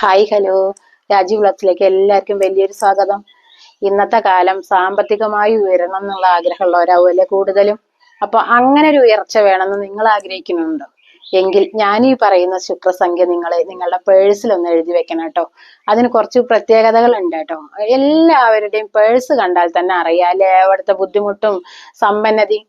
Hi hello Rajeev വിളത്തിലേക്ക് എല്ലാവർക്കും വലിയൊരു സ്വാഗതം. ഇന്നത്തെ കാലം സാമ്പത്തികമായി ഉയരണം എന്നുള്ള ആഗ്രഹമുള്ളവരാവുമല്ലേ കൂടുതലും? അപ്പൊ അങ്ങനെ ഒരു ഉയർച്ച വേണമെന്ന് നിങ്ങൾ ആഗ്രഹിക്കുന്നുണ്ടോ? എങ്കിൽ ഞാൻ ഈ പറയുന്ന ശുക്രസംഖ്യ നിങ്ങളെ നിങ്ങളുടെ പേഴ്സിൽ ഒന്ന് എഴുതി വെക്കണം കേട്ടോ. അതിന് കുറച്ച് പ്രത്യേകതകൾ ഉണ്ട് കേട്ടോ. എല്ലാവരുടെയും പേഴ്സ് കണ്ടാൽ തന്നെ അറിയാം അല്ലെ? അവിടുത്തെ ബുദ്ധിമുട്ടും സമ്പന്നതയും.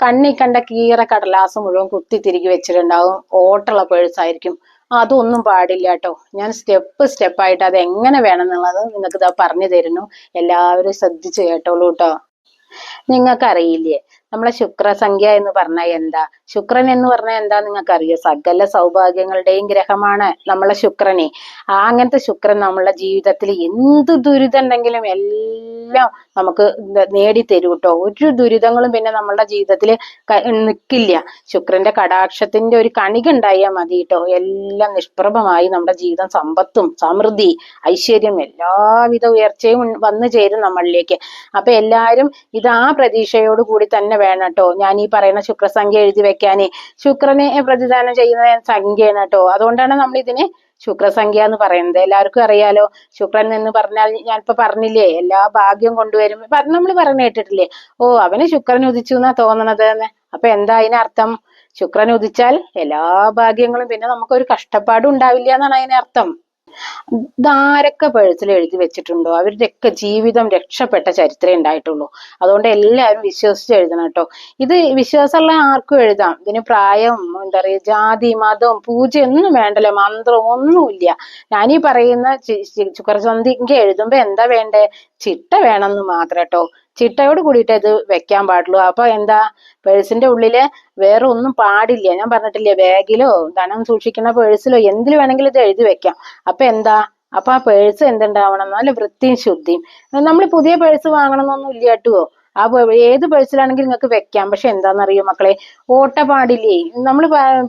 കണ്ണി കണ്ട കീറ കടലാസ് മുഴുവൻ കുത്തി തിരികെ വെച്ചിട്ടുണ്ടാവും. ഓട്ടുള്ള പേഴ്സ് ആയിരിക്കും. അതൊന്നും പാടില്ല കേട്ടോ ഞാൻ സ്റ്റെപ്പ് സ്റ്റെപ്പായിട്ട് അത് എങ്ങനെ വേണം എന്നുള്ളത് നിങ്ങൾക്ക് ഇതാ പറഞ്ഞു തരുന്നു എല്ലാവരും ശ്രദ്ധിച്ച് കേട്ടോളൂ കേട്ടോ നിങ്ങൾക്കറിയില്ലേ നമ്മളെ ശുക്രസംഖ്യ എന്ന് പറഞ്ഞാൽ എന്താ? ശുക്രൻ എന്ന് പറഞ്ഞാൽ എന്താ നിങ്ങൾക്ക് അറിയോ സകല സൗഭാഗ്യങ്ങളുടെയും ഗ്രഹമാണ് നമ്മളെ ശുക്രനെ. ആ അങ്ങനത്തെ ശുക്രൻ നമ്മളെ ജീവിതത്തിൽ എന്ത് ദുരിതം ഉണ്ടെങ്കിലും എല്ലാം നമുക്ക് നേടിത്തരും കേട്ടോ. ഒരു ദുരിതങ്ങളും പിന്നെ നമ്മളുടെ ജീവിതത്തിൽ നിൽക്കില്ല ശുക്രന്റെ കടാക്ഷത്തിന്റെ ഒരു കണിക ഉണ്ടായാൽ മതി കേട്ടോ. എല്ലാം നിഷ്പ്രഭമായി നമ്മുടെ ജീവിതം സമ്പത്തും സമൃദ്ധി ഐശ്വര്യം എല്ലാവിധ ഉയർച്ചയും വന്നു ചേരും നമ്മളിലേക്ക്. അപ്പൊ എല്ലാവരും ഇത് ആ പ്രതീക്ഷയോട് കൂടി തന്നെ വേണം കേട്ടോ. ഞാൻ ഈ പറയുന്ന ശുക്രസംഖ്യ എഴുതി വെക്കാന് ശുക്രനെ പ്രതിദാനം ചെയ്യുന്ന സംഖ്യയാണ് കേട്ടോ. അതുകൊണ്ടാണ് നമ്മൾ ഇതിന് ശുക്രസംഖ്യ എന്ന് പറയുന്നത്. എല്ലാവർക്കും അറിയാലോ ശുക്രൻ എന്ന് പറഞ്ഞാൽ ഞാൻ ഇപ്പൊ പറഞ്ഞില്ലേ എല്ലാ ഭാഗ്യം കൊണ്ടുവരും. നമ്മൾ പറഞ്ഞു കേട്ടിട്ടില്ലേ? ഓ അവന് ശുക്രൻ ഉദിച്ചു എന്നാ തോന്നണത് എന്ന്. അപ്പൊ എന്താ അതിനർത്ഥം ശുക്രൻ ഉദിച്ചാൽ എല്ലാ ഭാഗ്യങ്ങളും പിന്നെ നമുക്കൊരു കഷ്ടപ്പാടും ഉണ്ടാവില്ല എന്നാണ് അതിനർത്ഥം ഇതാരൊക്കെ പേഴ്സിൽ എഴുതി വെച്ചിട്ടുണ്ടോ? അവരുടെയൊക്കെ ജീവിതം രക്ഷപ്പെട്ട ചരിത്രമേ ഉണ്ടായിട്ടുള്ളൂ. അതുകൊണ്ട് എല്ലാവരും വിശ്വസിച്ച് എഴുതണം കേട്ടോ. ഇത് വിശ്വാസമുള്ള ആർക്കും എഴുതാം. ഇതിന് പ്രായം എന്താ പറയുക ജാതി മതം പൂജ ഒന്നും വേണ്ടല്ലോ മന്ത്രം ഒന്നുമില്ല. ഞാനീ പറയുന്ന ചുക്കർസന്ധിക്ക് എഴുതുമ്പോ എന്താ വേണ്ടേ? ചിട്ട വേണമെന്ന് മാത്രം കേട്ടോ. ചിട്ടയോട് കൂടിയിട്ട് ഇത് വെക്കാൻ പാടുള്ളൂ. അപ്പൊ എന്താ പേഴ്സിന്റെ ഉള്ളിൽ വേറെ ഒന്നും പാടില്ല. ഞാൻ പറഞ്ഞിട്ടില്ലേ ബാഗിലോ ധനം സൂക്ഷിക്കുന്ന പേഴ്സിലോ എന്തിൽ വേണമെങ്കിലും ഇത് എഴുതി വെക്കാം. അപ്പൊ എന്താ അപ്പൊ ആ പേഴ്സ് എന്തുണ്ടാവണം? നല്ല വൃത്തിയും ശുദ്ധിയും. നമ്മൾ പുതിയ പേഴ്സ് വാങ്ങണമെന്നൊന്നും ഇല്ല കേട്ടോ. ആ ഏത് പേഴ്സിലാണെങ്കിലും നിങ്ങൾക്ക് വെക്കാം. പക്ഷെ എന്താണെന്നറിയോ മക്കളെ? ഓട്ട പാടില്ലേ നമ്മൾ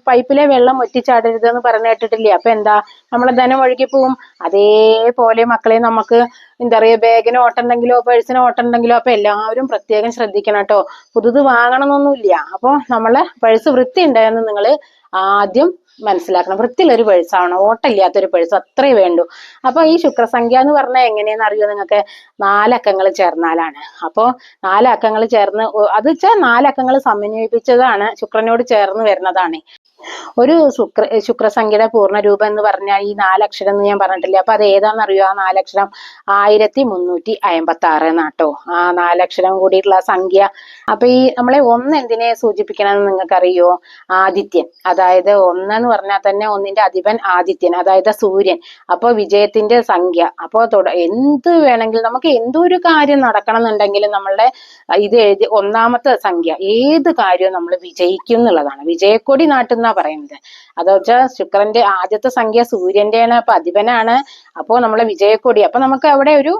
പൈപ്പിലെ വെള്ളം ഒറ്റിച്ചാടരുത് എന്ന് പറഞ്ഞു കേട്ടിട്ടില്ലേ? അപ്പൊ എന്താ? നമ്മൾ ധനം ഒഴുകി പോവും. അതേപോലെ മക്കളെ നമുക്ക് എന്താ പറയുക ബാഗിന് ഓട്ടുണ്ടെങ്കിലോ പേഴ്സിന് ഓട്ടുണ്ടെങ്കിലോ അപ്പൊ എല്ലാവരും പ്രത്യേകം ശ്രദ്ധിക്കണം കേട്ടോ. പുതുത് വാങ്ങണമെന്നൊന്നുമില്ല അപ്പോൾ നമ്മളെ പേഴ്സ് വൃത്തി ഉണ്ടായെന്ന് നിങ്ങൾ ആദ്യം മനസ്സിലാക്കണം. വൃത്തിയുള്ള ഒരു പേഴ്സാണ് ഓട്ടമില്ലാത്തൊരു പേഴ്സ് അത്രേ വേണ്ടു. അപ്പൊ ഈ ശുക്രസംഖ്യ എന്ന് പറഞ്ഞാൽ എങ്ങനെയാന്ന് അറിയോ നിങ്ങൾക്ക്? നാലക്കങ്ങൾ ചേർന്നാലാണ്. അപ്പോ നാലക്കങ്ങൾ ചേർന്ന് അത് വെച്ചാൽ നാലക്കങ്ങൾ സമന്വയിപ്പിച്ചതാണ്. ശുക്രനോട് ചേർന്ന് വരുന്നതാണ്. ഒരു ശുക്ര ശുക്രസംഖ്യയുടെ പൂർണ രൂപം എന്ന് പറഞ്ഞാൽ ഈ നാലക്ഷരം എന്ന് ഞാൻ പറഞ്ഞിട്ടില്ലേ? അപ്പൊ അത് ഏതാണെന്ന് അറിയോ ആ നാലക്ഷരം ആയിരത്തി മുന്നൂറ്റി അയമ്പത്തി ആറ് എന്നാട്ടോ. ആ നാലക്ഷരം കൂടിയിട്ടുള്ള സംഖ്യ. അപ്പൊ ഈ നമ്മളെ ഒന്ന് എന്തിനെ സൂചിപ്പിക്കണമെന്ന് നിങ്ങൾക്ക് അറിയോ ആദിത്യൻ. അതായത് ഒന്ന് എന്ന് പറഞ്ഞാൽ തന്നെ ഒന്നിന്റെ അധിപൻ ആദിത്യൻ അതായത് സൂര്യൻ. അപ്പൊ വിജയത്തിന്റെ സംഖ്യ. അപ്പൊ എന്ത് വേണമെങ്കിലും നമുക്ക് എന്തൊരു കാര്യം നടക്കണം എന്നുണ്ടെങ്കിലും നമ്മളുടെ ഇത് എഴുതി ഒന്നാമത്തെ സംഖ്യ ഏത് കാര്യവും നമ്മൾ വിജയിക്കും എന്നുള്ളതാണ്. വിജയക്കൊടി നാട്ടുന്ന പറയുന്നത്. അത് വെച്ചാൽ ശുക്രന്റെ ആദ്യത്തെ സംഖ്യ സൂര്യന്റെയാണ് അപ്പൊ അധിപനാണ്. അപ്പോ നമ്മളെ വിജയക്കൊടി. അപ്പൊ നമുക്ക് അവിടെ ഒരു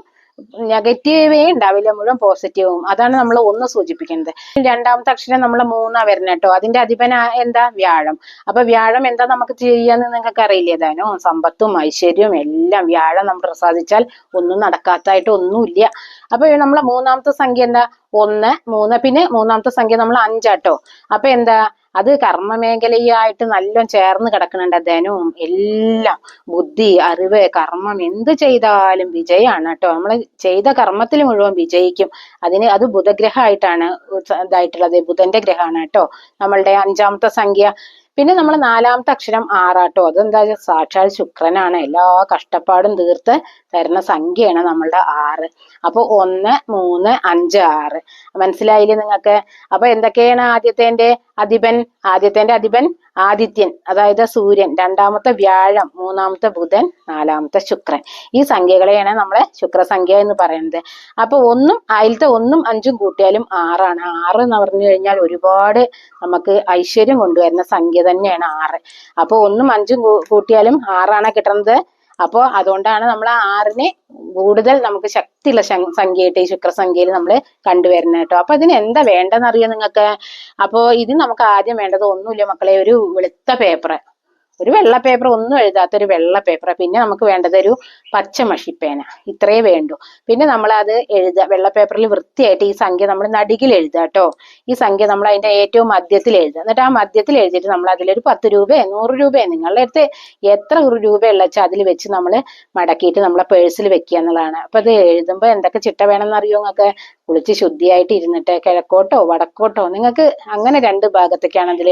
നെഗറ്റീവേ ഉണ്ടാവില്ല മുഴുവൻ പോസിറ്റീവും. അതാണ് നമ്മൾ ഒന്ന് സൂചിപ്പിക്കുന്നത്. രണ്ടാമത്തെ അക്ഷരം നമ്മൾ മൂന്നാ വരുന്നത് കേട്ടോ. അതിന്റെ അധിപന എന്താ? വ്യാഴം. അപ്പൊ വ്യാഴം എന്താ നമുക്ക് ചെയ്യാന്ന് നിങ്ങൾക്ക് അറിയില്ലേ? ധനവും സമ്പത്തും ഐശ്വര്യവും എല്ലാം വ്യാഴം നമ്മൾ പ്രസാദിച്ചാൽ ഒന്നും നടക്കാത്തായിട്ട് ഒന്നുമില്ല. അപ്പൊ നമ്മളെ മൂന്നാമത്തെ സംഖ്യ എന്താ? ഒന്ന് മൂന്ന്. പിന്നെ മൂന്നാമത്തെ സംഖ്യ നമ്മൾ അഞ്ചാട്ടോ. അപ്പൊ എന്താ? അത് കർമ്മ മേഖലയായിട്ട് നല്ല ചേർന്ന് കിടക്കുന്നുണ്ട് ധനവും എല്ലാം. ബുദ്ധി അറിവ് കർമ്മം എന്ത് ചെയ്താലും വിജയമാണ് കേട്ടോ നമ്മൾ ചെയ്ത കർമ്മത്തിൽ മുഴുവൻ വിജയിക്കും. അതിന് അത് ബുധഗ്രഹമായിട്ടാണ് ഇതായിട്ടുള്ളത്. ബുധന്റെ ഗ്രഹമാണ് കേട്ടോ നമ്മളുടെ അഞ്ചാമത്തെ സംഖ്യ പിന്നെ നമ്മൾ നാലാമത്തെ അക്ഷരം ആറാട്ടോ. അതെന്താ സാക്ഷാൽ ശുക്രനാണ്. എല്ലാ കഷ്ടപ്പാടും തീർത്ത് തരുന്ന സംഖ്യയാണ് നമ്മളുടെ ആറ്. അപ്പൊ ഒന്ന് മൂന്ന് അഞ്ച് ആറ്. മനസ്സിലായില്ലേ നിങ്ങൾക്ക് അപ്പൊ എന്തൊക്കെയാണ് ആദ്യത്തെ അധിപൻ? ആദ്യത്തെ അധിപൻ ആദിത്യൻ അതായത് സൂര്യൻ. രണ്ടാമത്തെ വ്യാഴം മൂന്നാമത്തെ ബുധൻ നാലാമത്തെ ശുക്രൻ. ഈ സംഖ്യകളെയാണ് നമ്മളെ ശുക്രസംഖ്യ എന്ന് പറയുന്നത്. അപ്പൊ ഒന്നും അതിലത്തെ ഒന്നും അഞ്ചും കൂട്ടിയാലും ആറാണ്. ആറ് എന്ന് പറഞ്ഞു കഴിഞ്ഞാൽ ഒരുപാട് നമുക്ക് ഐശ്വര്യം കൊണ്ടുവരുന്ന സംഖ്യ തന്നെയാണ് ആറ്. അപ്പൊ ഒന്നും അഞ്ചും കൂട്ടിയാലും ആറാണ് കിട്ടുന്നത് അപ്പോൾ അതുകൊണ്ടാണ് നമ്മൾ ആറിനെ കൂടുതൽ നമുക്ക് ശക്തിയുള്ള സംഖ്യയായിട്ട് ഈ ശുക്രസംഖ്യയിൽ നമ്മൾ കണ്ടുവരുന്നത് കേട്ടോ. അപ്പൊ ഇതിന് എന്താ വേണ്ടതെന്ന് അറിയാം നിങ്ങൾക്ക്? അപ്പോൾ ഇത് നമുക്ക് ആദ്യം വേണ്ടത് ഒന്നുമില്ല മക്കളെ ഒരു വെളുത്ത പേപ്പർ ഒരു വെള്ള പേപ്പർ ഒന്നും എഴുതാത്ത ഒരു വെള്ള പേപ്പർ പിന്നെ നമുക്ക് വേണ്ടത് ഒരു പച്ച മഷിപ്പേന ഇത്രേ വേണ്ടു. പിന്നെ നമ്മൾ അത് എഴുതുക വെള്ള പേപ്പറിൽ വൃത്തിയായിട്ട് ഈ സംഖ്യ നമ്മൾ നടുകിൽ എഴുതുക കേട്ടോ ഈ സംഖ്യ നമ്മൾ അതിന്റെ ഏറ്റവും മധ്യത്തിൽ എഴുതുക എന്നിട്ട് ആ മധ്യത്തിൽ എഴുതിയിട്ട് നമ്മൾ അതിലൊരു പത്ത് രൂപയോ നൂറ് രൂപയോ നിങ്ങളുടെ അടുത്ത് എത്ര രൂപയുള്ള വെച്ചാൽ അതിൽ വെച്ച് നമ്മൾ മടക്കിയിട്ട് നമ്മളെ പേഴ്സിൽ വെക്കുക എന്നുള്ളതാണ്. അപ്പൊ അത് എഴുതുമ്പോൾ എന്തൊക്കെ ചിട്ട വേണമെന്ന് അറിയോ നിങ്ങൾക്ക് കുളിച്ച് ശുദ്ധിയായിട്ട് ഇരുന്നിട്ട് കിഴക്കോട്ടോ വടക്കോട്ടോ നിങ്ങൾക്ക് അങ്ങനെ രണ്ട് ഭാഗത്തൊക്കെയാണ് അതിൽ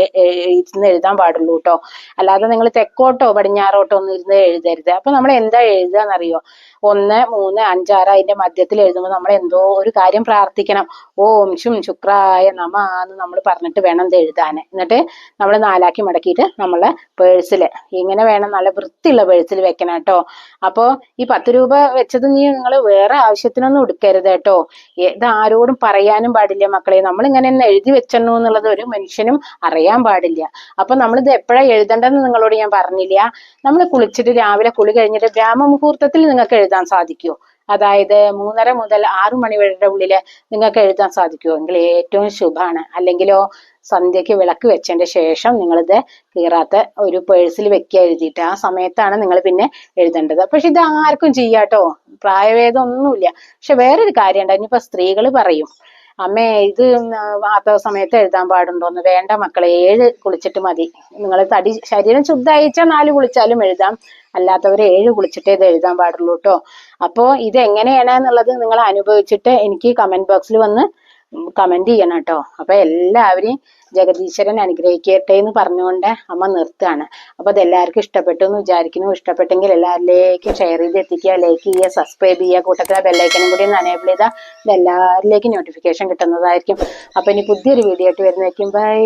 ഇരുന്ന് എഴുതാൻ പാടുള്ളൂ കേട്ടോ അല്ലാതെ നിങ്ങൾ തെക്കോട്ടോ പടിഞ്ഞാറോട്ടോ ഒന്നും ഇരുന്ന് എഴുതരുത്. അപ്പൊ നമ്മൾ എന്താ എഴുതാന്നറിയോ? ഒന്ന് മൂന്ന് അഞ്ചാറ് അതിന്റെ മധ്യത്തിൽ എഴുതുമ്പോൾ നമ്മൾ എന്തോ ഒരു കാര്യം പ്രാർത്ഥിക്കണം. ഓം ശും ശുക്രായ നമ എന്ന് നമ്മൾ പറഞ്ഞിട്ട് വേണം ഇത് എഴുതാൻ എന്നിട്ട് നമ്മൾ നാലാക്കി മടക്കിയിട്ട് നമ്മളെ പേഴ്സിൽ ഇങ്ങനെ വേണം നല്ല വൃത്തിയുള്ള പേഴ്സിൽ വെക്കണം കേട്ടോ. അപ്പോ ഈ പത്ത് രൂപ വെച്ചത് നീ നിങ്ങൾ വേറെ ആവശ്യത്തിനൊന്നും എടുക്കരുത് കേട്ടോ. ഇത് ആരോടും പറയാനും പാടില്ല മക്കളെ. നമ്മൾ ഇങ്ങനെ ഒന്ന് എഴുതി വെച്ചണു എന്നുള്ളത് ഒരു മനുഷ്യനും അറിയാൻ പാടില്ല. അപ്പൊ നമ്മളിത് എപ്പോഴാ എഴുതേണ്ടതെന്ന് നിങ്ങളോട് ഞാൻ പറഞ്ഞില്ല. നമ്മൾ കുളിച്ചിട്ട് രാവിലെ കുളി കഴിഞ്ഞിട്ട് ബ്രാഹ്മ മുഹൂർത്തത്തിൽ നിങ്ങൾക്ക് എഴുതാൻ സാധിക്കുമോ അതായത് മൂന്നര മുതൽ ആറു മണി വരെ ഉള്ളിൽ നിങ്ങൾക്ക് എഴുതാൻ സാധിക്കുമോ എങ്കിൽ ഏറ്റവും ശുഭമാണ്. അല്ലെങ്കിലോ സന്ധ്യയ്ക്ക് വിളക്ക് വെച്ചതിന്റെ ശേഷം നിങ്ങളിത് കീറാത്ത ഒരു പേഴ്സിൽ വെക്കുക എഴുതിയിട്ട് ആ സമയത്താണ് നിങ്ങൾ പിന്നെ എഴുതേണ്ടത്. പക്ഷെ ഇത് ആർക്കും ചെയ്യാട്ടോ പ്രായഭേദം ഒന്നുമില്ല. പക്ഷെ വേറൊരു കാര്യം ഉണ്ട് ഇനിയിപ്പോൾ സ്ത്രീകൾ പറയും അമ്മേ ഇത് ആത്ത സമയത്ത് എഴുതാൻ പാടുണ്ടോന്ന്. വേണ്ട മക്കളെ ഏഴ് കുളിച്ചിട്ട് മതി. നിങ്ങൾ തടി ശരീരം ശുദ്ധമായിച്ചാൽ നാല് കുളിച്ചാലും എഴുതാം. അല്ലാത്തവർ ഏഴ് കുളിച്ചിട്ടേ ഇത് എഴുതാൻ പാടുള്ളൂ കേട്ടോ അപ്പോ ഇത് എങ്ങനെയാണ് എന്നുള്ളത് നിങ്ങൾ അനുഭവിച്ചിട്ട് എനിക്ക് കമന്റ് ബോക്സിൽ വന്ന് കമന്റ് ചെയ്യണം കേട്ടോ അപ്പൊ എല്ലാവരെയും ജഗദീശ്വരൻ അനുഗ്രഹിക്കട്ടെ എന്ന് പറഞ്ഞുകൊണ്ട് അമ്മ നിർത്തുകയാണ്. അപ്പൊ അത് എല്ലാവർക്കും ഇഷ്ടപ്പെട്ടു എന്ന് വിചാരിക്കുന്നു. ഇഷ്ടപ്പെട്ടെങ്കിൽ എല്ലാവരിലേക്കും ഷെയർ ചെയ്ത് എത്തിക്കുക ലൈക്ക് ചെയ്യുക സബ്സ്ക്രൈബ് ചെയ്യുക കൂട്ടത്തിലെ ബെല്ലൈക്കനും കൂടി ഒന്ന് അനേബിൾ ചെയ്താൽ എല്ലാവരിലേക്കും നോട്ടിഫിക്കേഷൻ കിട്ടുന്നതായിരിക്കും. അപ്പൊ ഇനി പുതിയൊരു വീഡിയോ ആയിട്ട് വരുന്നതായിരിക്കും. ബൈ